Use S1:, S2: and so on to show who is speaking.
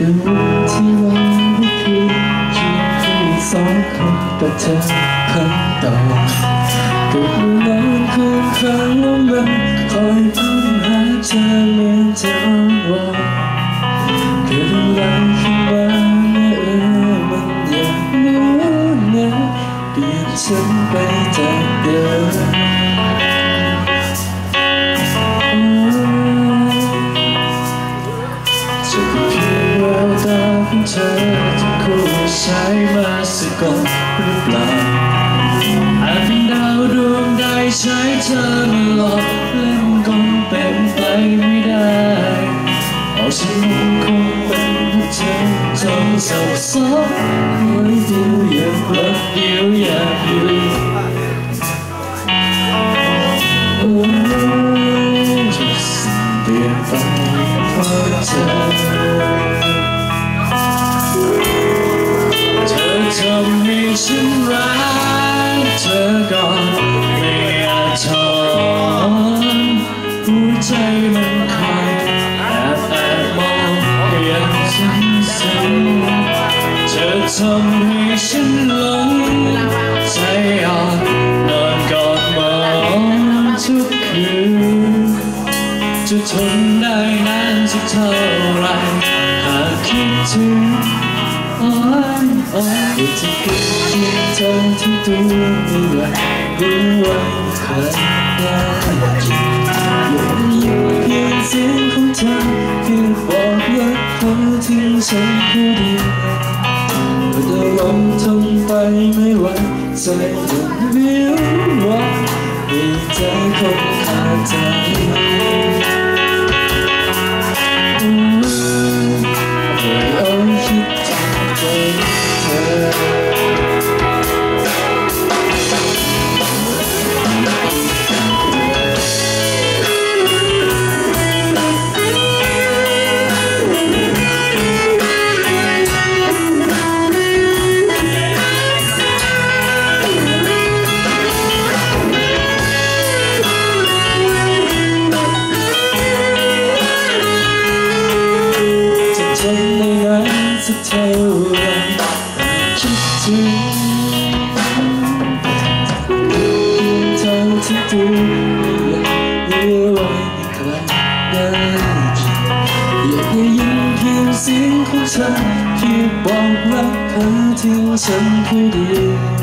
S1: แต่วันที่วันนี้คือเพียงแค่สองคำแต่เธอคำต่อบกับวันนั้นคือครั้งละมันคอยพึ่งหาเธอเหมือนจะอ้อนวอน คู่ใช้มาสะกดหรือเปล่าอาจเป็นดาวดวงใดใช้เธอมาหลอกเล่นคงเป็นไปไม่ได้เอาฉันคงเป็นเพราะเธอจงสับสนคอยดูอย่างรักเดียวอยากอยู่โอ้ยจะเปลี่ยนไปเพราะเธอ ทำให้ฉันรักเธอก่อนไม่อาจถอนหัวใจมันคอยแอบแอบมองอย่างฉันซึ้งเธอทำให้ฉันหลงใจอ่อนนอนกอดหมอนทุกคืนจะทนได้นานสักเท่าไรหากคิดถึงอ้อน อ้อนที่เกิดเพียงเธอที่ตัวไม่ไหวรู้ว่าเคยได้ยินยังอยู่เพียงเสียงของเธอเพียงบอกรักเขาทิ้งฉันผู้เดียวเมื่อลมทนไปไม่ไหวใจยังวิวว่ามีใจคงขาดใจ งเสียงของเธอเพียงบอกรักเธอทิ้งฉันผู้เดียว